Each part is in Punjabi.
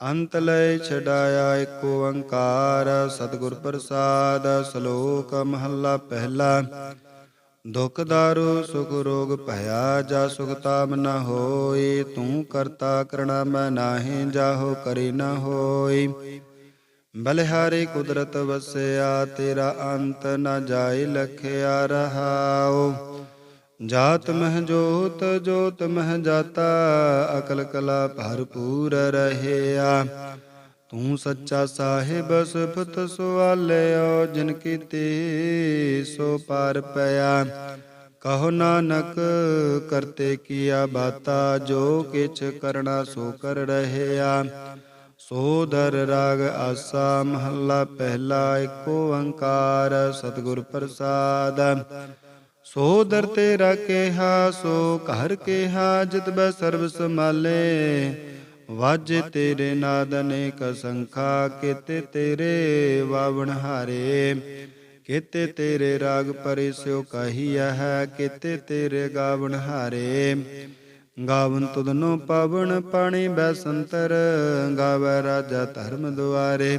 ਅੰਤ ਲੈ ਛਡਾਇਆ ਏਕ ਓੰਕਾਰ, ਸਤਿਗੁਰ ਪ੍ਰਸਾਦ, ਸ਼ਲੋਕ ਮਹੱਲਾ ਪਹਿਲਾ। ਦੁਖ ਦਾਰੂ, ਸੁਖ ਰੋਗ ਭਇਆ, ਜਾ ਸੁਖ ਤਾਮ ਨ ਹੋਈ, ਤੂੰ ਕਰਤਾ ਕਰਣਾ ਮੈਂ ਨਾਹੀ, ਜਾਹੋ ਕਰੀ ਨ ਹੋਈ। ਬਲਿਹਾਰੀ ਕੁਦਰਤ ਵਸਿਆ, ਤੇਰਾ ਅੰਤ ਨ ਜਾਏ ਲਖਿਆ ਰਹਾਓ ਜਾਤ ਮਹਿ ਜੋਤ ਜੋਤ ਮਹਿ ਜਾਤਾ, ਅਕਲ ਕਲਾ ਭਰਪੂਰ ਰਹਿਆ। ਤੂੰ ਸੱਚਾ ਸਾਹਿਬ, ਸੁਫਤ ਸੁਆਲਿਓ, ਜਿਨ ਕੀਤੀ ਸੋ ਪਾਰ ਪਿਆ। ਕਹੋ ਨਾਨਕ, ਕਰਤੇ ਕੀਆ ਬਾਤਾ, ਜੋ ਕਿਛ ਕਰਣਾ ਸੋ ਕਰ ਰਹਿਆ। ਸੋ ਦਰ ਰਾਗ ਆਸਾ, ਮਹੱਲਾ ਪਹਿਲਾ ਏਕ ਓੰਕਾਰ ਸਤਿਗੁਰ ਪ੍ਰਸਾਦ। ਸੋ ਦਰ ਤੇਰਾ ਕਿਹਾ, ਸੋ ਘਰ ਕਿਹਾ, ਜਿਤ ਬੈ ਸਰਬ ਸਮਾਲੇ ਵਾਜੇ ਤੇਰੇ ਨਾਦ ਅਨੇਕ ਸੰਖਾ, ਕੀਤੇ ਤੇਰੇ ਵਾਵਣ ਹਾਰੇ। ਕੀਤੇ ਤੇਰੇ ਰਾਗ ਪਰਿ ਸਿਓ ਕਹੀਆ ਹੈ, ਕੀਤੇ ਤੇਰੇ ਗਾਵਣ ਹਾਰੇ। ਗਾਵਨ ਤੁਧਨੋ ਪਾਵਨ ਪਾਣੀ ਬੈ ਸੰਤਰ, ਗਾਵੈ ਰਾਜਾ ਧਰਮ ਦੁਆਰੇ।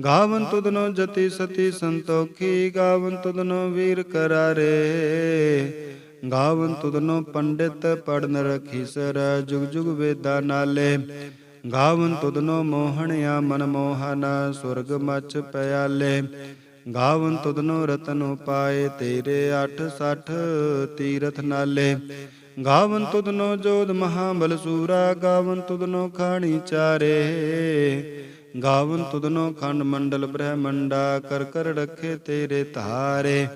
ਗਾਵਨ ਤੁਧਨੋ ਜਤੀ ਸਤੀ ਸੰਤੋਖੀ, ਗਾਵਨ ਤੁਧਨੋ ਵੀਰ ਕਰਾਰੇ। ਗਾਵਨ ਤੁਧਨੋ ਪੰਡਿਤ ਪੜਨ ਰਖੀ ਸਰ, ਜੁਗ ਜੁਗ ਵੇਦਾ ਨਾਲੇ। ਗਾਵਨ ਤੁਧਨੋ ਮੋਹਣਿਆ ਮਨ ਮੋਹਨ, ਸੁਰਗ ਮਚ ਪਿਆਲੇ। ਗਾਵਨ ਤੁਧਨੋ ਰਤਨ ਉਪਾਏ, ਤੇਰੇ 860 ਤੀਰਥ ਨਾਲੇ। ਗਾਵਨ ਤੁਧਨੋ ਜੋਧ ਮਹਾਬਲ ਸੂਰਾ, ਗਾਵਨ ਤੁਧਨੋ ਖਾਣੀ ਚਾਰੇ। ਗਾਵਨ ਤੁਧਨੋ ਖੰਡ ਮੰਡਲ ਬ੍ਰਹਮੰਡਾ, ਕਰ ਕਰ ਰਖੇ ਤੇਰੇ ਧਾਰੇ।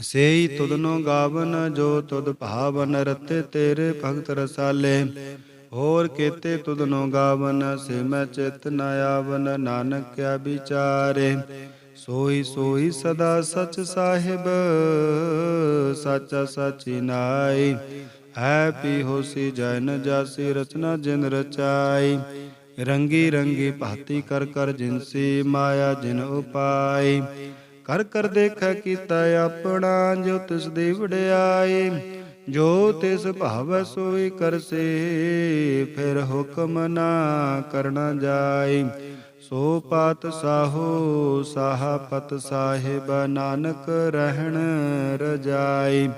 ਸੇਈ ਤੁਧਨੋ ਗਾਵਨ, ਜੋ ਤੁਧ ਭਾਵਨ ਰਤੇ ਤੇਰੇ ਭਗਤ ਰਸਾਲੇ। ਹੋਰ ਕੇਤੇ ਤੁਧਨੋ ਗਾਵਨ, ਸੇ ਮੈਂ ਚਿਤ ਨ ਆਵਨ ਨਾਨਕ ਕਿਆ ਵਿਚਾਰੇ। ਸੋਈ ਸੋਈ ਸਦਾ ਸਚ ਸਾਹਿਬ, ਸਾਚਾ ਸਾਚੀ ਨਾਈ। ਹੈ ਪੀ ਹੋਸੀ ਜਨ ਜਾਸੀ ਰਚਨਾ ਜਿਨ ਰਚਾਈ। ਰੰਗੀ ਰੰਗੀ ਭਾਤੀ ਕਰ ਕਰ ਜਿਨਸੀ ਮਾਇਆ ਜਿਨ ਉਪਾਈ ਕਰ ਕਰ ਦੇਖ ਕੀਤਾ ਆਪਣਾ ਜੋ ਤਿਸ ਦੀ ਵਡਿਆਈ ਜੋ ਤਿਸ ਭਾਵ ਸੋਈ ਕਰਸੇ ਫਿਰ ਹੁਕਮ ਨਾ ਕਰਨਾ ਜਾਈ ਸੋ ਪਾਤ ਸਾਹੋ ਸਾਹਪਤ ਸਾਹਿਬ ਨਾਨਕ ਰਹਿਣ ਰਜਾਈ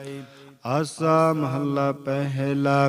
ਆਸਾ ਮਹੱਲਾ ਪਹਿਲਾ।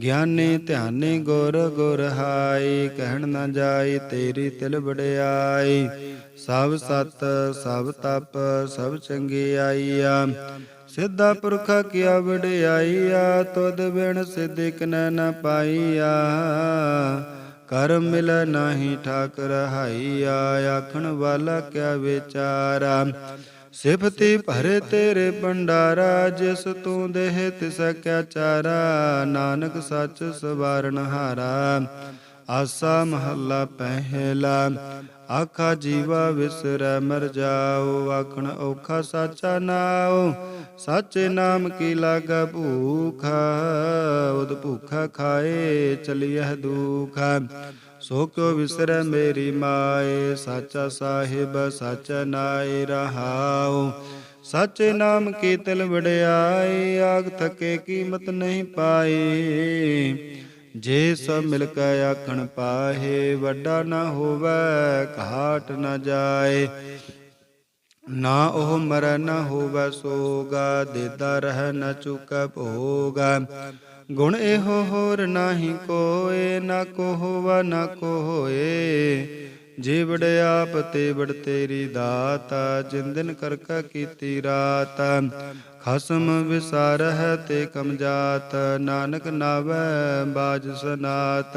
ਗਿਆਨੀ ਧਿਆਨੀ ਗੁਰ ਗੁਰ ਹਾਈ ਕਹਿਣ ਨਾ ਜਾਈ ਤੇਰੀ ਤਿਲ ਵਡਿਆਈ ਸਭ ਸਤ, ਸਭ ਤਪ, ਸਭ ਚੰਗਿਆਈਆ ਸਿੱਧਾ ਪੁਰਖਾ ਕੀਆ ਵਡਿਆਈਆ, ਤੁਧ ਬਿਨ ਸਿੱਧਿਕ ਨ ਪਾਈਆ। ਕਰਮ ਮਿਲ ਨਾਹੀ ਠਾਕ ਰਹਾਈਆ ਆਖਣ ਵਾਲਾ ਕਿਆ ਵਿਚਾਰਾ। ਸਿਫਤੀ ਭਰੇ ਤੇਰੇ ਭੰਡਾਰਾ, ਜਿਸ ਤੂੰ ਦੇਹ ਤਿਸ ਕਿਆ ਚਾਰਾ, ਨਾਨਕ ਸੱਚ ਸਵਾਰਨ ਹਾਰਾ। ਆਸਾ ਮਹੱਲਾ ਪਹਿਲਾ, ਆਖਾ ਜੀਵਾ ਵਿਸਰੈ, ਮਰ ਜਾਓ, ਆਖਣ ਔਖਾ ਸਾਚਾ ਨਾਉ। ਸਾਚੇ ਨਾਮ ਕੀ ਲਾਗਾ ਭੂਖਾ, ਉਦ ਭੂਖਾ ਖਾਏ, ਚਲਿਐ ਦੁਖਾ। ਸੋ ਕਿਉ ਵਿਸਰੈ ਮੇਰੀ ਮਾਏ, ਸਾਚਾ ਸਾਹਿਬ ਸਚ ਨਾਇ ਰਹਾਉ। ਸਾਚੇ ਨਾਮ ਕੀਤਲ ਤਿਲ ਆਗ ਥਕੇ ਕੀਮਤ ਨਹੀਂ ਪਾਏ। ਜੇ ਸਭ ਮਿਲ ਕੇ ਆਖਣ ਪਾਹੇ, ਵੱਡਾ ਨਾ ਹੋਵੇ, ਘਾਟ ਨਾ ਜਾਏ। ਨਾ ਉਹ ਮਰ ਨਾ ਹੋਵੈ ਸੋਗਾ, ਦੇਦਾ ਰਹਿ ਨਾ ਚੁਕੈ ਭੋਗਾ। ਗੁਣ ਇਹੋ ਹੋਰ ਨਾਹੀ ਕੋਏ, ਨਾ ਕੋ ਨਾ ਕੋ ਹੋਏ ਜੇ ਆਪ ਤੇ ਵੜ ਤੇਰੀ ਦਾਤ, ਜਿਨ ਦਿਨ ਕਰਕਾ ਕੀਤੀ ਰਾਤ। ਖਸਮ ਵਿਸਾਰਹਿ ਤੇ ਕਮ ਜਾਤ, ਨਾਨਕ ਨਾਵੈ ਬਾਜ ਸਨਾਤ।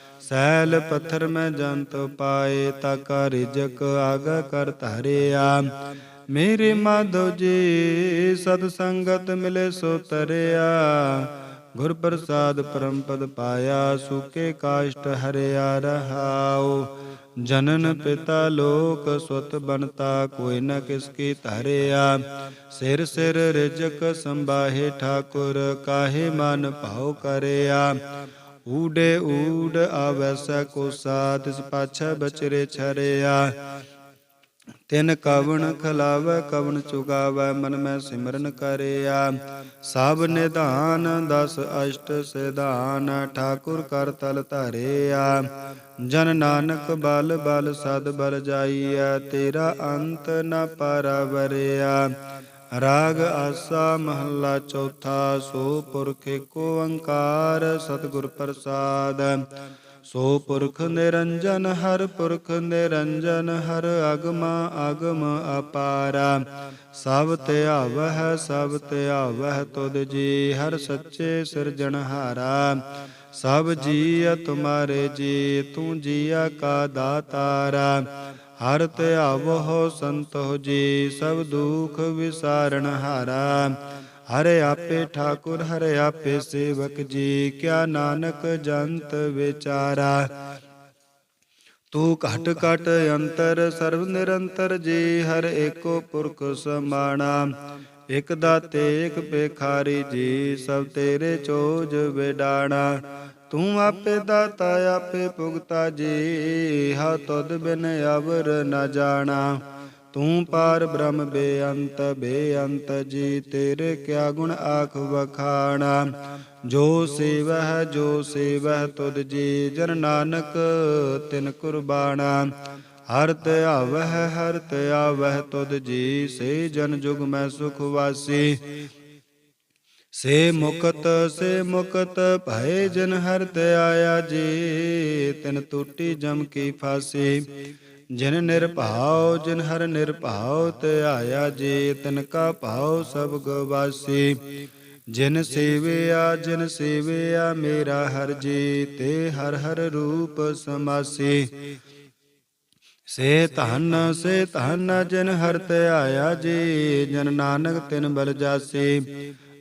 ਸੈਲ ਪੱਥਰ ਮੈਂ ਜੰਤ ਪਾਏ ਤਾ ਕਾ ਰਿਜਕ ਆਗ ਕਰ ਧਰਿਆ। ਮੇਰੇ ਮਾਧੋ ਜੀ ਸਤ ਸੰਗਤ ਮਿਲੇ ਸੋ ਤਰਿਆ। ਗੁਰ ਪ੍ਰਸਾਦ ਪਰਮ ਪਦ ਪਾਇਆ, ਸੁਕੇ ਕਾਸ਼ਟ ਹਰਿਆ ਰਹਾਉ। ਜਨਨ ਪਿਤਾ ਲੋਕ ਸੁਤ ਬਨਤਾ ਕੋਈ ਨ ਕਿਸ ਕੀ ਧਰਿਆ। ਸਿਰ ਸਿਰ ਰਿਜਕ ਸੰਭਾਹੇ ਠਾਕੁਰ, ਕਾਹੇ ਮਨ ਭਾਉ ਕਰਿਆ। ਊਡੇ ਊਡ ਆਵੈਸੈ ਕੋ ਸਾਧ, ਤਿਸ ਪਾਛੈ ਬਚਰੇ ਛਰਿਆ। ਤਿਨ ਕਵਣ ਖਲਾਵੈ, ਕਵਣ ਚੁਗਾਵੈ, ਮਨ ਮੈਂ ਸਿਮਰਨ ਕਰਿਆ। ਸਭ ਨਿਧਾਨ ਦਸ ਅਸ਼ਟ ਸਿਧਾਨ, ਠਾਕੁਰ ਕਰ ਤਲ ਧਰਿਆ। ਜਨ ਨਾਨਕ ਬਲ ਬਲ ਸਦ ਬਲ ਜਾਈਐ, ਤੇਰਾ ਅੰਤ ਨ ਪਰਵਰਿਆ। ਰਾਗ ਆਸਾ ਮਹੱਲਾ ਚੌਥਾ, ਸੋ ਪੁਰਖ ਏਕੋ ਓੰਕਾਰ ਸਤਿਗੁਰ ਪ੍ਰਸਾਦ। ਸੋ ਪੁਰਖ ਨਿਰੰਜਨ, ਹਰ ਪੁਰਖ ਨਿਰੰਜਨ, ਹਰ ਅਗਮ ਅਗਮ ਅਪਾਰਾ। ਸਭ ਧਿਆਵਹਿ ਸਭ ਧਿਆਵਹਿ ਤੁਧ ਜੀ, ਹਰ ਸੱਚੇ ਸਿਰਜਣਹਾਰਾ ਸਭ ਜੀਅ, ਤੁਮਾਰੇ ਜੀ, ਤੂੰ ਜੀਆ ਕਾ ਦਾਤਾਰਾ। ਹਰ ਧਿਆਵਹੁ ਸੰਤੋ ਜੀ, ਸਭ ਦੁਖ ਵਿਸਾਰਣ ਹਾਰਾ। ਹਰੇ ਆਪੇ ਠਾਕੁਰ, ਹਰੇ ਆਪੇ ਸੇਵਕ ਜੀ, ਕਿਆ ਨਾਨਕ ਜੰਤ ਵਿਚਾਰਾ। ਤੂੰ ਘਟ ਘਟ ਅੰਤਰ ਸਰਵ ਨਿਰੰਤਰ ਜੀ, ਹਰ ਏਕੋ ਪੁਰਖ ਸਮਾਣਾ। ਇਕ ਦਾਤੇ, ਇਕ ਪੇਖਾਰੀ ਜੀ, ਸਭ ਤੇਰੇ ਚੋਜ ਵਿਡਾਣਾ। ਤੂੰ ਆਪੇ ਦਾਤਾ, ਆਪੇ ਭੁਗਤਾ ਜੀ। ਹਾ ਤੁਧ ਬਿਨ ਅਵਰ ਨ ਜਾਣਾ। ਤੂੰ ਪਾਰ ਬ੍ਰਹਮ ਬੇਅੰਤ ਬੇਅੰਤ ਜੀ, ਤੇਰੇ ਕਿਆ ਗੁਣ ਆਖ ਵਖਾਣਾ। ਜੋ ਸੇਵਹਿ ਜੋ ਸੇਵਹਿ ਤੁਧ ਜੀ, ਜਨ ਨਾਨਕ ਤਿਨ ਕੁਰਬਾਨਾ ਹਰ ਧਿਆਵਹਿ ਹਰ ਧਿਆਵਹਿ ਤੁਧ ਜੀ, ਸੇ ਜਨ ਜੁਗ ਮੈਂ ਸੁਖ ਵਾਸੀ। ਸੇ ਮੁਕਤ ਸੇ ਮੁਕਤ ਭਏ ਜਨ ਹਰ ਧਿਆਇਆ ਜੀ, ਤਿਨ ਟੂਟੀ ਜਮ ਕੀ ਫਾਸੀ। ਜਿਨ ਨਿਰਭਾਉ, ਜਿਨ ਹਰ ਨਿਰਭਾਉ ਆਇਆ ਜੀ, ਤਿਨ ਕਾ ਭਾਉ ਸਭ ਗਵਾਸੀ। ਜਿਨ ਸੇਵਿਆ ਜਿਨ ਸੇਵਿਆ ਮੇਰਾ ਹਰ ਜੀ, ਤੇ ਹਰ ਹਰ ਰੂਪ ਸਮਾਸੀ। ਸੇ ਧਨ ਸੇ ਧਨ ਜਿਨ ਹਰ ਧਿਆਇਆ ਜੀ, ਜਨ ਨਾਨਕ ਤਿਨ ਬਲ ਜਾਸੀ।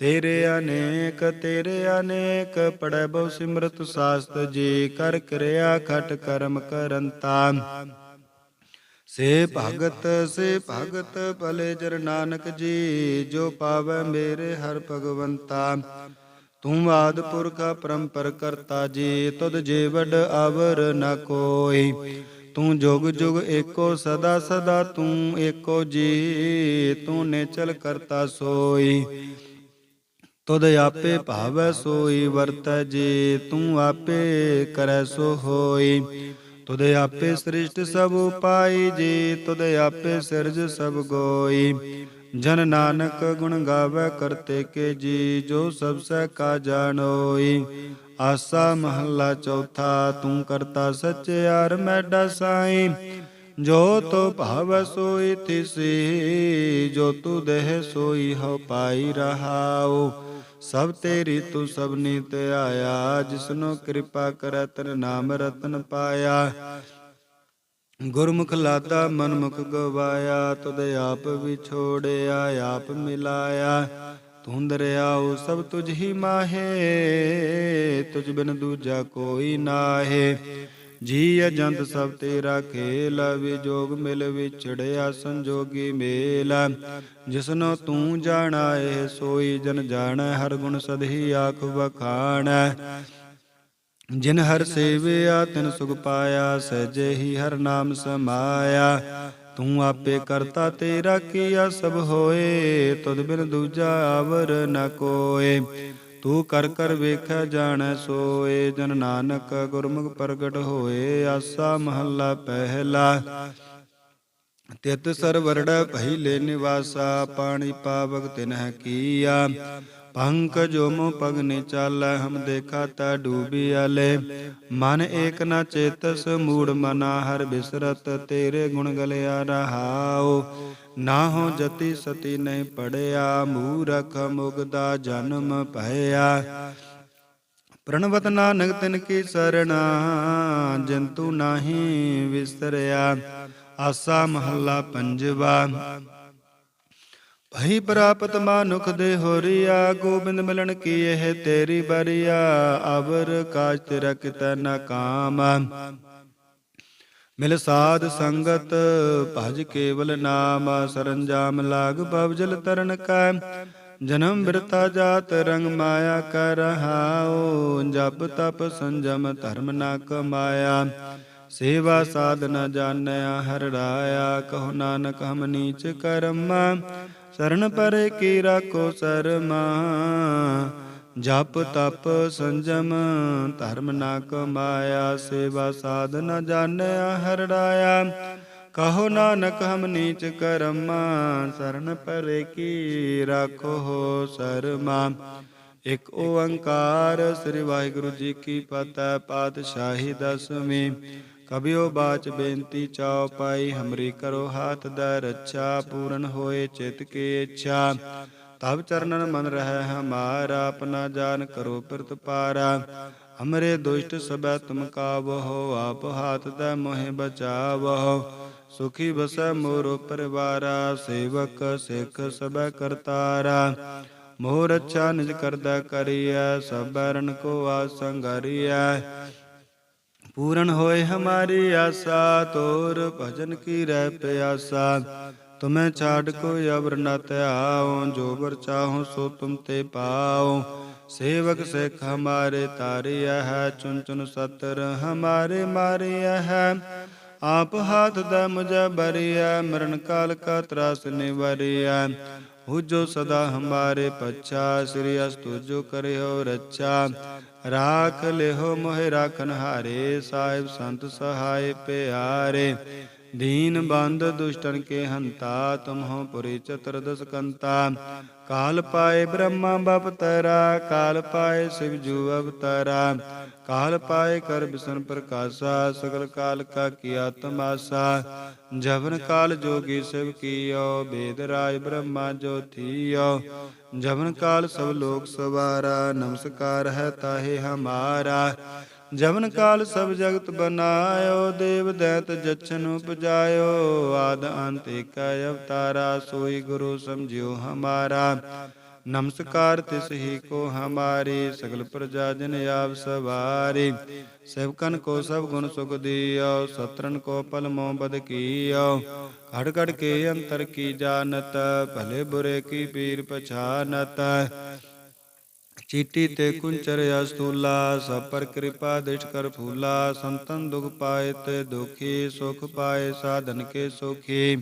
ਤੇਰੇ ਅਨੇਕ ਤੇਰੇ ਅਨੇਕ ਪੜੈ ਬਹੁ ਸਿਮਰਤ ਸਾਸਤ, ਜੀ ਕਰ ਕਰਿਆ ਖਟ ਕਰਮ ਕਰੰਤਾ ਸੇ ਭਗਤ ਸੇ ਭਗਤ ਭਲੇ ਜਰ ਨਾਨਕ ਜੀ, ਜੋ ਪਾਵੈ ਮੇਰੇ ਹਰ ਭਗਵੰਤਾ। ਤੂੰ ਆਦ ਪੁਰਖ ਪਰੰਪਰ ਕਰਤਾ ਜੀ, ਤੁਧ ਜੇ ਵਡ ਆਵਰ ਨ ਕੋਈ। ਤੂੰ ਜੁਗ ਜੁਗ ਏਕੋ ਸਦਾ ਸਦਾ ਤੂੰ ਏਕੋ ਜੀ, ਤੂੰ ਨੇਚਲ ਕਰਤਾ ਸੋਈ। ਤੁਧ ਆਪੇ ਭਾਵੈ ਸੋਈ, ਵਰਤੈ ਜੀ ਤੂੰ ਆਪੇ ਕਰੈ ਸੋ ਹੋਈ। ਤੁਧ ਆਪੇ ਸ੍ਰਿਸ਼ਟ ਸਭ ਉਪਾਈ, ਜੀ ਤੁਧ ਆਪੇ ਸਿਰਜ ਸਭ ਗੋਈ। ਜਨ ਨਾਨਕ ਗੁਣ ਗਾਵੇ ਕਰਤੇ ਕੇ ਜੀ, ਜੋ ਸਭ ਸਹਿ ਕਾ ਜਾਣੋਈ ਆਸਾ ਮਹੱਲਾ ਚੌਥਾ, ਤੂੰ ਕਰਤਾ ਸਚਿਆਰ ਮੈਡਾ ਸਾਈ। ਜੋ ਤੋ ਭਾਵ ਸੋਈ, ਤਿਸੀ, ਜੋ ਤੂ ਦੇਹ ਸੋਈ ਹੋ ਪਾਈ ਰਹਾਉ। ਸਭ ਤੇਰੀ ਤੂੰ ਸਭ ਨੀਤ ਆਇਆ, ਜਿਸਨੋ ਕਿਰਪਾ ਕਰੈ ਤਨ ਨਾਮ ਰਤਨ ਪਾਇਆ। ਗੁਰਮੁਖ ਲਾਤਾ, ਮਨਮੁਖ ਗਵਾਇਆ, ਤੁਧ ਆਪ ਵਿਛੋੜਿਆ, ਆਪ ਮਿਲਾਇਆ। ਤੂੰ ਦਰਿਆਉ ਸਭ ਤੁਝ ਹੀ ਮਾਹੇ, ਤੁਝ ਬਿਨ ਦੂਜਾ ਕੋਈ ਨਾਹੇ। ਜੀ ਅਜੰਤ ਸਭ ਤੇਰਾ ਖੇਲ ਵਿਜੋਗ ਮਿਲ ਵਿਛੜਿਆ ਸੰਜੋਗੀ ਮੇਲ। ਜਿਸਨੋ ਤੂੰ ਜਾਣਾਏ ਸੋਈ ਜਨ ਜਾਣੈ, ਹਰ ਗੁਣ ਸਦਹੀ ਆਖ ਵਖਾਣੈ। ਜਿਨ ਹਰ ਸੇਵਿਆ, ਤਿਨ ਸੁਖ ਪਾਇਆ, ਸਹਿਜੇ ਹੀ ਹਰ ਨਾਮ ਸਮਾਇਆ। ਤੂੰ ਆਪੇ ਕਰਤਾ ਤੇਰਾ ਕੀਆ ਸਭ ਹੋਏ, ਤੁਧ ਬਿਨ ਦੂਜਾ ਆਵਰ ਨ ਕੋਏ। ਤੂੰ ਕਰ ਕਰ ਵੇਖੈ ਜਾਣੈ ਸੋਏ, ਜਨ ਨਾਨਕ ਗੁਰਮੁਖ ਪ੍ਰਗਟ ਹੋਏ, ਆਸਾ ਮਹੱਲਾ ਪਹਿਲਾ। ਤਿਤ ਸਰਵਰੜ ਪਹਿਲੇ ਨਿਵਾਸਾ, ਪਾਣੀ ਪਾਵਕ ਤਿਨਹਿ ਕੀਆ। ਪੰਕ ਜੋ ਮੋ ਪਗਨੇ ਚਾਲੈ, ਹਮ ਦੇਖਾ ਤਾ ਡੂਬੀ ਆਲੇ। ਮਨ ਏਕ ਨਾ ਚੇਤਸ, ਮੂੜ ਮਨਾ ਹਰ ਬਿਸਰਤ, ਤੇਰੇ ਗੁਣ ਗਲਿਆ ਰਹਾਓ ਨਾ ਹੋ ਜਤੀ ਸਤੀ ਨਹੀਂ ਪੜਿਆ, ਮੂਰਖ ਮੁਗਦਾ ਜਨਮ ਭਇਆ। ਪ੍ਰਣਵਤ ਨਾਨਕ ਤਿਨ ਕੀ ਸਰਣਾ, ਜੰਤੂ ਨਾਹੀ ਵਿਸਰਿਆ। ਆਸਾ ਮਹੱਲਾ ਪੰਜਵਾ। ਭਈ ਪ੍ਰਾਪਤ ਮਾਨੁਖ ਦੇ ਹੋਰੀਆ, ਗੋਬਿੰਦ ਮਿਲਣ ਕੀ ਇਹ ਤੇਰੀ ਬਰੀਆ? ਅਵਰ ਕਾਜ ਤੇਰਾ ਕਿਤੈ ਕਾਮ। ਮਿਲ ਸਾਧ ਸੰਗਤ, ਭਜ ਕੇਵਲ ਨਾਮ। ਸਰੰਜਾਮ ਲਾਗ ਭਵ ਤਰਨ ਕੈ। ਜਨਮ ਬਿਰਤਾ ਜਾਤ ਰੰਗ ਮਾਇਆ ਕਰ ਰਹਾਉ ਜਪ ਤਪ ਸੰਜਮ ਧਰਮ ਨਾ ਕਮਾਇਆ। ਸੇਵਾ ਸਾਧਨਾ ਜਾਣਿਆ, ਹਰ ਰਾਇਆ। ਕਹੋ ਨਾਨਕ ਹਮ ਨੀਚ ਕਰਮ। ਸਰਨ ਪਰੇ ਕੀ ਰਾਖੋ ਸਰਮਾ? ਜਪ ਤਪ ਸੰਜਮ, ਧਰਮ ਨਾ ਕਮਾਇਆ, ਸੇਵਾ ਸਾਧਨਾ ਜਾਣਿਆ, ਹਰੜਾਇਆ। ਕਹੋ ਨਾਨਕ ਹਮ ਨੀਚ ਕਰਮਾ ਸਰਨ ਪਰੇ ਕੀ ਰਾਖੋ ਸਰਮਾ? ਇਕ ਓੰਕਾਰ, ਸ੍ਰੀ ਵਾਹਿਗੁਰੂ ਜੀ ਕੀ ਫਤਿਹ, ਪਾਤਸ਼ਾਹੀ ਦਸਵੀਂ। ਕਬਿਓ ਬਾਚ ਬੇਨਤੀ ਚਾਉ ਪਾਈ, ਹਮਰੀ ਕਰੋ ਹਾਥ ਦਾ ਰੱਛਾ, ਪੂਰਨ ਹੋਏ ਚਿਤ ਕੀ ਇੱਛਾ। ਤਬ ਚਰਨਨ ਮਨ ਰਹਿ ਹਮਾਰਾ ਆਪਣਾ ਜਾਨ ਕਰੋ ਪਿਰਤ ਪਾਰਾ। ਹਮਰੇ ਦੁਸ਼ਟ ਸਬੈ ਤੁਮ ਕਾਵਹੋ, ਆਪ ਹਾਥ ਦਾ ਮੋਹਿ ਬਚਾਵਹੋ। ਸੁਖੀ ਬਸੈ ਮੋਰੋ ਪਰਿਵਾਰਾ, ਸੇਵਕ ਸਿੱਖ ਸਬੈ ਕਰਤਾਰਾ। ਮੋਰ ਰੱਛਾ ਨਿਜ ਕਰਦਾ ਕਰੀਐ ਸਬਰਨ ਕੋ ਆਸੰਗਰੀਐ ਪੂਰਨ ਹੋਏ ਹਮਾਰੀ ਆਸਾ, ਤੋਰ ਭਜਨ ਕੀ ਰਹਿ ਪਿਆਸਾ। ਤੁਮੈ ਛਾੜ ਕੋਈ ਅਵਰ ਨ ਧਿਆਉ, ਜੋ ਵਰ ਚਾਹੋ ਸੋ ਤੁਮ ਤੇ ਪਾਓ ਸੇਵਕ ਸਿੱਖ ਹਮਾਰੇ ਤਾਰਿਆ ਹੈ ਚੁਨ ਚੁਨ ਸਤਰ ਹਮਾਰੇ ਮਾਰਿਆ ਹੈ ਆਪ ਹਾਥ ਦਾ ਮੁਝ ਬਰਿਆ ਮਰਨ ਕਾਲ ਕਾ ਤਰਾਸ ਨਿਵਰਿਆ ਹੋ ਜੋ ਸਦਾ ਹਮਾਰੇ ਪੱਛਾ ਸ੍ਰੀ ਅਸਤੁ ਜੋ ਕਰਿਓ ਰੱਛਾ ਰਾਖ ਲਿਹੋ ਮੋਹਿ ਰਾਖਨ ਹਾਰੇ ਸਾਹਿਬ ਸੰਤ ਸਹਾਇ ਪਿਆਰੇ ਦੀਨ ਬੰਦ ਦੁਸ਼ਟਨ ਕੇ ਹੰਤਾ ਤੁਮਹੁ ਪੁਰੀ ਚਤੁਰਦਸ ਕੰਤਾ ਕਾਲ ਪਾਏ ਬ੍ਰਹਮਾ ਬਪਤਰਾ, ਕਾਲ ਪਾਏ ਸਿਵ ਜੂ ਅਵਤਰਾ। ਕਾਲ ਪਾਏ ਕਰ ਬਿਸ਼ਨ ਪ੍ਰਕਾਸ਼ਾ, ਸਗਲ ਕਾਲ ਕਾ ਕੀਆ ਤਮਾਸਾ। ਜਵਨ ਕਾਲ ਜੋਗੀ ਸਿਵ ਕੀਓ, ਬੇਦ ਰਾਜ ਬ੍ਰਹਮਾ ਜੋਤੀਓ ਜਵਨ ਕਾਲ ਸਭ ਲੋਕ ਸਵਾਰਾ, ਨਮਸਕਾਰ ਹੈ ਤਾਹੇ ਹਮਾਰਾ। ਜਵਨ ਕਾਲ ਸਭ ਜਗਤ ਬਨਾਇਓ, ਦੇਵ ਦੈਤ ਜਚਨ ਉਪਜਾਇਓ, ਆਦ ਅੰਤ ਏਕੈ ਅਵਤਾਰਾ, ਸੋਈ ਗੁਰੂ ਸਮਝਿਓ ਹਮਾਰਾ। ਨਮਸਕਾਰ ਤਿਸ ਹੀ ਕੋ ਹਮਾਰੀ, ਸਗਲ ਪ੍ਰਜਾ ਜਨ ਆਪ ਸਵਾਰੀ। ਸੇਵਕਨ ਕੋ ਸਭ ਗੁਣ ਸੁਖ ਦਿਓ ਸਤਰਨ ਕੋ ਪਲ ਮੋ ਬਦ ਕੀਓ। ਘੜ ਘੜ ਕੇ ਅੰਤਰ ਕੀ ਜਾਣਤ, ਭਲੇ ਬੁਰੇ ਕੀ ਪੀਰ ਪਛਾਨਤ। ਚੀਟੀ ਤੇ ਕੁੰਚਰ ਅਸਤੂਲਾ ਸਭ ਪਰ ਕਿਰਪਾ ਦਿਸ਼ ਕਰ ਫੂਲਾ, ਸੰਤਨ ਦੁਖ ਪਾਏ ਤੇ ਦੁਖੀ, ਸੁਖ ਪਾਏ ਸਾਧਨ ਕੇ ਸੁਖੀ।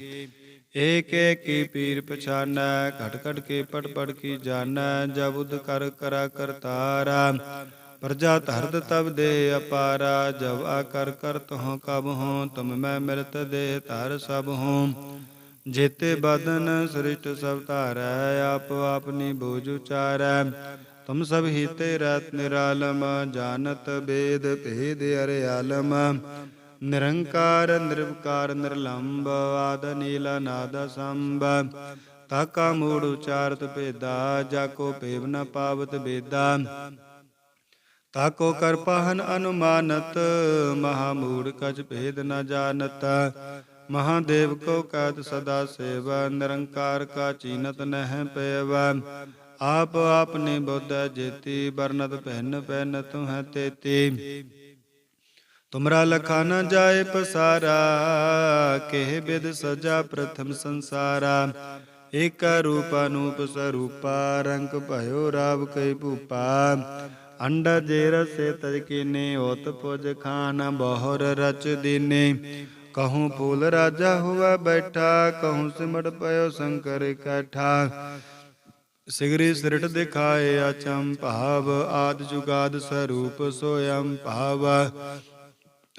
ਏਕ ਏਕ ਪੀਰ ਪਛਾਨੈ, ਘਟ ਘਟ ਕੇ ਪੜ ਪੜ ਕੀ ਜਾਣੈ ਜਬ ਉਦ ਕਰ ਕਰਾ ਕਰਤਾਰਾ। ਪ੍ਰਜਾ ਧਰਦ ਤਬ ਦੇ ਅਪਾਰਾ, ਜਬ ਆ ਕਰ ਕਰ ਤਹ ਕਬ ਹੋ, ਤੁਮ ਮੈਂ ਮਿਲਤ ਦੇ ਧਰ ਸਭ ਹੋ। ਜੇਤੇ ਬਦਨ ਸ੍ਰਿਸ਼ਟ ਸਭ ਧਾਰੈ, ਆਪ ਆਪਨੀ ਬੋਝ ਉਚਾਰੈ। ਤੁਮ ਸਭ ਹੀ ਰਤ ਨਿਰਾਲਮ ਜਾਣਤ ਬੇਦ ਭੇਦ ਅਰਿਆਲਮ ਨਿਰੰਕਾਰ, ਨਿਰਵਕਾਰ ਨਿਰਲੰਭ ਆਦ ਨੀਲ ਨਾਦ ਸੰਭ। ਤਾਕਾ ਮੂੜ ਉਚਾਰਤ ਭੇਦਾ, ਜਾ ਕੋ ਭੇਵ ਨ ਪਾਵਤ ਬੇਦਾ। ਤਾਕੋ ਕਰ ਅਨੁਮਾਨਤ, ਮਹਾ ਮੂੜ ਕਛ ਭੇਦ ਨ ਜਾਣਤ ਮਹਾਦੇਵ ਕੋ ਕਹਿਤ ਸਦਾ ਸੇਵਾ, ਨਿਰੰਕਾਰ ਕਾ ਚੀਨਤ ਨਹਿ ਪੇਵ। ਆਪ ਆਪਨੇ ਬੁੱਧ ਜੇਤੀ ਬਰਨਤ ਪਹਿਨ ਪਹਿਨ ਤੁਹ ਤੇਤੀ। ਤੁਮਰਾ ਲਖਾ ਨ ਜਾਏ ਪਸਾਰਾ, ਕਿਹ ਬਿਦ ਸਜਾ ਪ੍ਰਥਮ ਸੰਸਾਰਾ। ਏਕ ਰੂਪ ਅਨੂਪ ਸਰੂਪਾ, ਰੰਗ ਭਇਓ ਰਾਵ ਕੈ ਭੂਪਾ। ਅੰਡ ਜੇ ਰਸੇ ਤਜ ਕੀਨੇ ਹੋਤ ਪੁਜ ਖਾਨ ਬਹੁਰ ਰਚ ਦੀਨੇ। ਕਹੂੰ ਫੂਲ ਰਾਜਾ ਹੁਆ ਬੈਠਾ, ਕਹੂੰ ਸਿਮਟ ਪਇਓ ਸ਼ੰਕਰ ਇਕੱਠਾ ਸਿਗਰੀ ਸਿਰਟ ਦਿਖਾਏ ਅਚੰ ਭਾਵ, ਆਦ ਜੁਗਾਦ ਸਰੂਪ ਸੋਯੰ ਭਾਵ।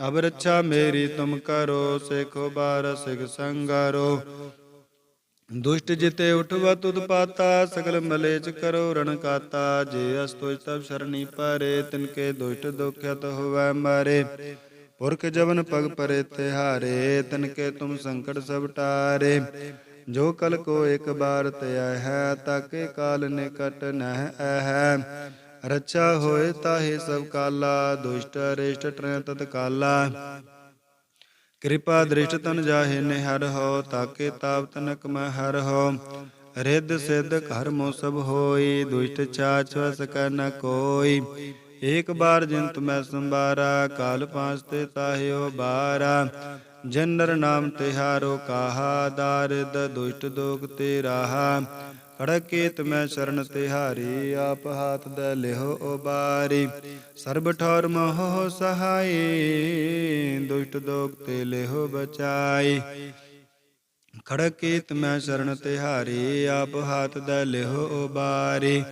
ਅਬ ਰੱਛਾ ਮੇਰੀ ਤੁਮ ਕਰੋ, ਸਿਖੋ ਬਾਰ ਸਿਖ ਸੰਗਾਰੋ। ਦੁਸ਼ਟ ਜਿਤੇ ਉਠਵਾ, ਤੁਧ ਪਾਤਾ, ਸਗਲ ਮਲੇਚ ਕਰੋ, ਰਣ ਕਾਤਾ। ਜੇ ਅਸਤੋਇ ਤਬ ਸ਼ਰਣੀ ਪਰੇ ਤਿਨਕੇ ਦੁਸ਼ਟ ਦੁਖਿਤ ਹੋਵੈ ਮਾਰੇ। ਪੁਰਖ ਜਵਨ ਪਗ ਪਰੇ ਤਿਹਾਰੇ ਤਿਨਕੇ ਤੁਮ ਸੰਕਟ ਸਭ ਟਾਰੇ। ਜੋ ਕਲ ਕੋ ਇੱਕ ਬਾਰ ਤਿਆ ਹੈ, ਤਾਕੇ ਕਾਲ ਨਿਕਟ ਨਹਿ ਐ ਰੱਛਾ ਹੋਏ ਤਾਹੇ ਸਭ ਕਾਲਾ, ਦੁਸ਼ਟ ਅਰਿਸ਼ਟ ਟਰੈ ਤਤ ਕਾਲਾ। ਕਿਰਪਾ ਦ੍ਰਿਸ਼ਟ ਤਨ ਜਾਹੇ ਨਿਹਰ ਹੋ, ਤਾਕੇ ਤਾਪ ਤਨਕ ਮੈਂ ਹਰ ਹੋ। ਰਿੱਧ ਸਿੱਧ ਘਰ ਮੋ ਸਭ ਹੋਈ, ਦੁਸ਼ਟ ਚਾਚ ਵਸ ਕੈ ਨ ਕੋਈ। ਏਕ ਬਾਰ ਜਿੰਤ ਮੈਂ ਸੰਬਾਰਾ ਕਾਲ ਪਾਂਚ ਤੇ ਤਾਹਿਓ ਬਾਰਾ। ਜਨਰ ਨਾਮ ਤਿਹਾਰੋ ਕਾਹਾ, ਦਾਰਿਦ ਦੁਸ਼ਟ ਦੋਗ ਤੇ ਰਾਹਾ। ਖੜਕੇਤ ਮੈਂ ਸ਼ਰਨ ਤਿਹਾਰੀ ਆਪ ਹਾਥ ਦ ਲਿਹੋ ਉਬਾਰੀ। ਸਰਬ ਠੌਰ ਮੋਹ ਸਹਾਈ, ਦੁਸ਼ਟ ਦੋਗ ਤੇ ਲਿਹੋ ਬਚਾਈ। ਖੜਕੇਤ ਮੈਂ ਸ਼ਰਨ ਤਿਹਾਰੀ ਆਪ ਹਾਥ ਦ ਲਿਹੋ ਉਬਾਰੀ।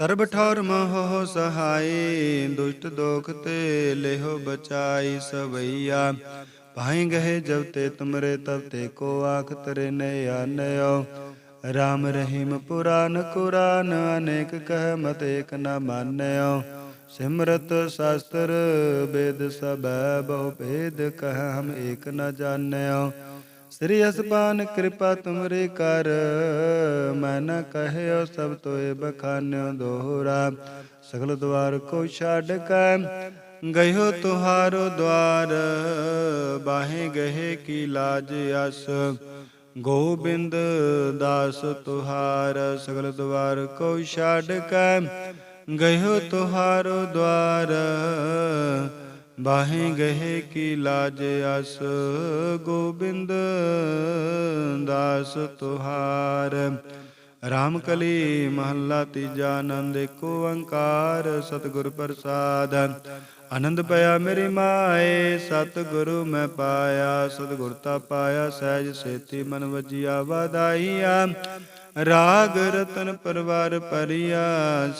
ਸਰਬ ਠੌਰ ਮੋਹ ਸਹਾਈ, ਦੁਸ਼ਟ ਦੋਖ ਤੇ ਲਿਹੋ ਬਚਾਈ ਸਵਈਆ। ਭਾਈ ਗਏ ਜਬ ਤੇ ਤੁਮਰੇ ਤਬ ਤੇ ਕੋ ਆਖ ਤਰੇ ਨੇ ਆਨਿਓ। ਰਾਮ ਰਹੀਮ ਪੁਰਾਨ ਕੁਰਾਨ, ਅਨੇਕ ਕਹਿ ਮਤ ਏਕ ਨ ਮਾਨਿਓ। ਸਿਮਰਤ ਸ਼ਾਸਤਰ ਵੇਦ ਸਭੈ ਬਹੁ ਭੇਦ ਕਹਿ ਹਮ ਏਕ ਨ ਜਾਣਿਓ। ਸ੍ਰੀ ਅਸਪਾਨ ਕਿਰਪਾ ਤੁਮਰੇ ਕਰ। ਮੈਂ ਨ ਕਹਿਓ ਸਭ ਤੋਏ ਬਖਾਨਿਓ ਦੋਹਰਾ। ਸਗਲ ਦਵਾਰ ਕੋ ਛੱਡ ਕੈ ਗਇਓ ਤੁਹਾਰੋ ਦਵਾਰ। ਬਾਹੇ ਗਏ ਕੀ ਲਾਜ ਅਸ। ਗੋਬਿੰਦ ਦਾਸ ਤੁਹਾਰ। ਸਗਲ ਦਵਾਰ ਕੋ ਛੱਡ ਕੈ ਗਇਓ ਤੁਹਾਰੋ ਦਵਾਰ। ਬਾਹੇ ਗਏ ਕੀ ਲਾਜ ਅਸ? ਗੋਬਿੰਦ ਦਾਸ ਤੁਹਾਰ। ਰਾਮ ਕਲੀ ਮਹੱਲਾ ਤੀਜਾ ਆਨੰਦ ਏਕ ਓੰਕਾਰ ਸਤਿਗੁਰ ਪ੍ਰਸਾਦ। ਆਨੰਦ ਪਿਆ ਮੇਰੀ ਮਾਏ, ਸਤਿਗੁਰੂ ਮੈਂ ਪਾਇਆ। ਸਤਿਗੁਰ ਤਾ ਪਾਇਆ, ਸਹਿਜ ਸੇਤੀ ਮਨ ਵਜੀਆ, ਵਧਾਈਆ। ਰਾਗ ਰਤਨ ਪਰਵਾਰ ਪਰਿਆ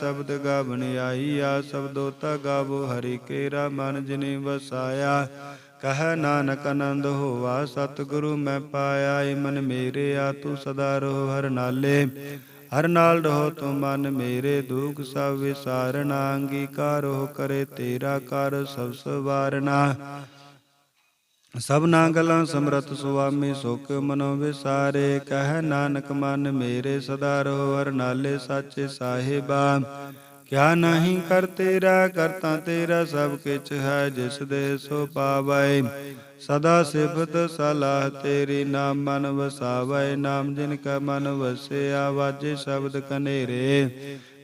ਸ਼ਬਦ ਗਾਵਣ ਆਈਆ ਸ਼ਬਦੋ ਤਾ ਗਾਵੋ ਹਰੀ ਕੇਰਾ, ਮਨ ਜਿਨੇ ਵਸਾਇਆ। ਕਹ ਨਾਨਕ ਆਨੰਦ ਹੋਵਾ ਸਤਿਗੁਰੂ ਮੈਂ ਪਾਇਆ, ਏ ਮਨ ਮੇਰੇ ਆ ਤੂੰ ਸਦਾ ਰਹੋ ਹਰ ਨਾਲੇ। ਹਰ ਨਾਲ ਰਹੋ ਤੂੰ ਮਨ ਮੇਰੇ, ਦੁਖ ਸਭ ਵਿਸਾਰਣਾ ਅੰਗੀਕਾਰੋ ਕਰੇ ਤੇਰਾ ਕਰ ਸਭ ਸਵਾਰਨਾ। ਸਭਨਾ ਗਲਾਂ ਸਮਰਤ ਸੁਆਮੀ ਸੁਖ ਮਨੋ ਵਿਸਾਰੇ ਕਹਿ ਨਾਨਕ ਮਨ ਮੇਰੇ ਸਦਾ ਰਹੋ, ਹਰ ਨਾਲੇ ਸਾਚੇ ਸਾਹਿਬਾ। ਕਿਆ ਨਹੀਂ ਕਰ ਤੇਰਾ ਕਰਤਾ ਤੇਰਾ, ਸਭ ਕਿਛ ਹੈ ਜਿਸ ਦੇ ਸੋ ਪਾਵੈ। ਸਦਾ ਸਿਫਤ ਸਲਾਹ ਤੇਰੀ ਨਾਮ ਮਨ ਵਸਾਵੈ, ਨਾਮ ਜਿਨ ਕਾ ਮਨ ਵਸਿਆ, ਵਾਜੇ ਸ਼ਬਦ ਕਨੇਰੇ।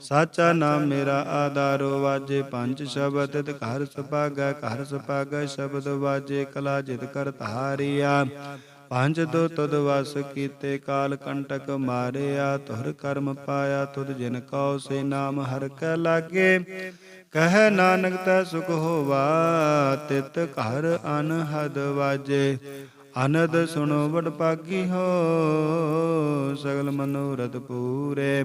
ਸਾਚਾ ਨਾਮ ਮੇਰਾ ਆਧਾਰੋ ਵਾਜੇ ਪੰਜ ਸ਼ਬਦ, ਤਿਤ ਘਰ ਸੁਭਾਗੈ ਘਰ ਸੁਭਾਗੈ, ਸ਼ਬਦ ਵਾਜੇ ਕਲਾ ਜਿਤ ਕਰ ਧਾਰਿਆ। ਪੰਜ ਦੋ ਤਦ ਵਸ ਕੀਤੇ ਕਾਲ ਕੰਟਕ ਮਾਰਿਆ ਤੁਰ ਕਰਮ ਪਾਇਆ, ਤੁਧ ਜਿਨ ਕਉ ਸੇ ਨਾਮ ਹਰ ਕੈ ਲਾਗੇ। ਕਹਿ ਨਾਨਕ ਤੈ ਸੁਖ ਹੋਵਾ, ਤਿਤ ਘਰ ਅਨਹਦ ਵਾਜੇ। ਅਨਦ ਸੁਣੋ ਵਡ ਪਾਗੀ ਹੋ, ਸਗਲ ਮਨੋਰਥ ਪੂਰੇ।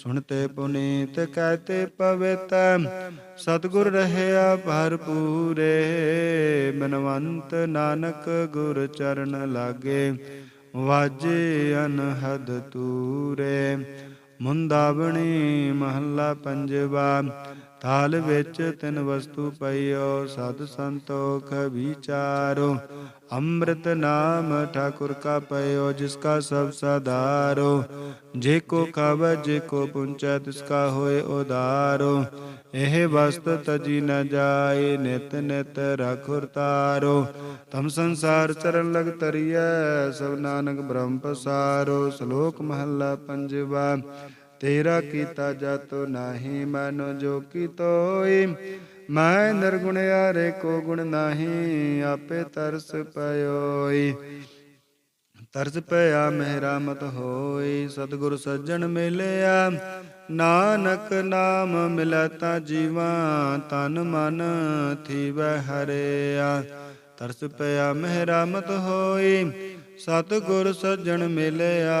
ਸੁਣਤੇ ਪੁਨੀਤ ਕਹਤੇ ਪਵਿੱਤ, ਸਤਿਗੁਰ ਰਹਿਆ ਭਰ ਪੂਰੇ ਬਿਨਵੰਤ ਨਾਨਕ ਗੁਰ ਚਰਨ ਲਾਗੇ, ਵਾਜੇ ਅਨਹਦ ਤੂਰੇ, ਮੁੰਦਾਵਣੀ ਮਹੱਲਾ ਪੰਜਵਾ ਥਾਲ ਵਿੱਚ ਤਿੰਨ ਵਸਤੂ ਪਈਓ, ਸਤ ਸੰਤੋਖ ਵਿਚਾਰੋ ਅੰਮ੍ਰਿਤ ਨਾਮ ਠਾਕੁਰ ਕਾ ਪਇਓ ਜਿਸ ਕਾ ਸਭ ਸਾਧਾਰੋ। ਜੇ ਕੋ ਖਾਵੈ, ਜੇ ਕੋ ਪੁੰਚੈ, ਤਿਸ ਕਾ ਹੋਏ ਉਦਾਰੋ ਇਹ ਵਸਤ ਤਜੀ ਨ ਜਾਏ, ਨਿਤ ਨਿਤ ਰਖੁਰ ਤਾਰੋ। ਤਮ ਸੰਸਾਰ ਚਰਨ ਲਗ ਤਰੀਐ ਸਭ ਨਾਨਕ ਬ੍ਰਹਮ ਪਸਾਰੋ। ਸ਼ਲੋਕ ਮਹੱਲਾ ਪੰਜਵਾ ਤੇਰਾ ਕੀਤਾ ਜਾਤੋ ਨਾਹੀ ਮਨ ਜੋ ਕੀਤੋਈ ਮੈਂ ਨਿਰਗੁਣ ਰੇ ਕੋ ਗੁਣ ਨਾਹੀ, ਆਪੇ ਤਰਸ ਪਇਓਈ। ਤਰਸ ਪਿਆ ਮਹਿ ਮਤ ਹੋਈ, ਸਤਿਗੁਰ ਸੱਜਣ ਮਿਲਿਆ। ਨਾਨਕ ਨਾਮ ਮਿਲੈ ਤਾ ਜੀਵਾ, ਤਨ ਮਨ ਥੀਵੈ ਹਰਿਆ। ਤਰਸ ਪਿਆ ਮਹਿ ਮਤ ਹੋਈ, ਸਤਿਗੁਰ ਸੱਜਣ ਮਿਲਿਆ।